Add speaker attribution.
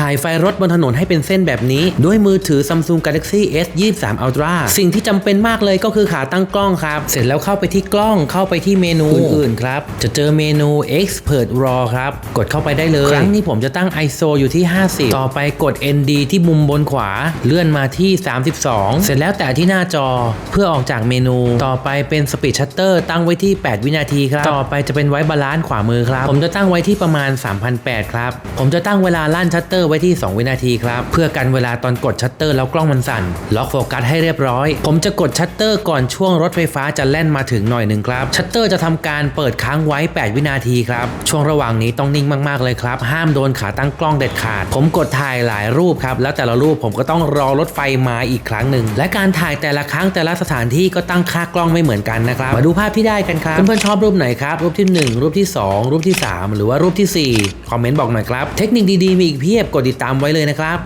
Speaker 1: ถ่ายไฟรถบนถนนให้เป็นเส้นแบบนี้ ด้วยมือถือ Samsung Galaxy S 23 Ultra สิ่งที่จำเป็นมากเลยก็คือขาตั้งกล้องครับ เสร็จแล้วเข้าไปที่กล้องเข้าไปที่เมนูอื่นๆครับ จะเจอเมนู Expert RAW ครับ กดเข้าไปได้เลย ครั้งนี้ผมจะตั้ง ISO อยู่ที่ 50 ต่อไปกด ND ที่มุมบนขวา เลื่อนมาที่ 32 เสร็จแล้วแต่ที่หน้าจอเพื่อออกจากเมนู ต่อไปเป็น Speed Shutter ตั้งไว้ที่ 8 วินาทีครับ ต่อไปจะเป็นไว้บาลานซ์ขวามือครับ ผมจะตั้งไว้ที่ประมาณ 3,008 ครับ ผมจะตั้งเวลาลั่นชัตเตอร์ไว้ที่ 2 วินาทีครับ เพื่อกันเวลาตอนกดชัตเตอร์แล้วกล้องมันสั่น ล็อกโฟกัสให้เรียบร้อย ผมจะกดชัตเตอร์ก่อนช่วงรถไฟฟ้าจะแล่นมาถึงหน่อยหนึ่งครับ ชัตเตอร์จะทำการเปิดค้างไว้ 8 วินาทีครับ ช่วงระหว่างนี้ต้องนิ่งมาก ๆ เลยครับ ห้ามโดนขาตั้งกล้องเด็ดขาด ผมกดถ่ายหลายรูปครับ แล้วแต่ละรูปผมก็ต้องรอรถไฟมาอีกครั้งหนึ่ง และการถ่ายแต่ละครั้งแต่ละสถานที่ก็ตั้งค่ากล้องไม่เหมือนกันนะครับ มาดูภาพที่ได้กันครับ เพื่อนๆชอบรูปไหนครับ รูปที่ 1 รูปที่ 2 รูปที่ 3 หรือว่ารูปที่ 4 คอมเมนต์บอกหน่อยครับ เทคนิคดีๆมีอีกเพียบกดติดตามไว้เลยนะครับ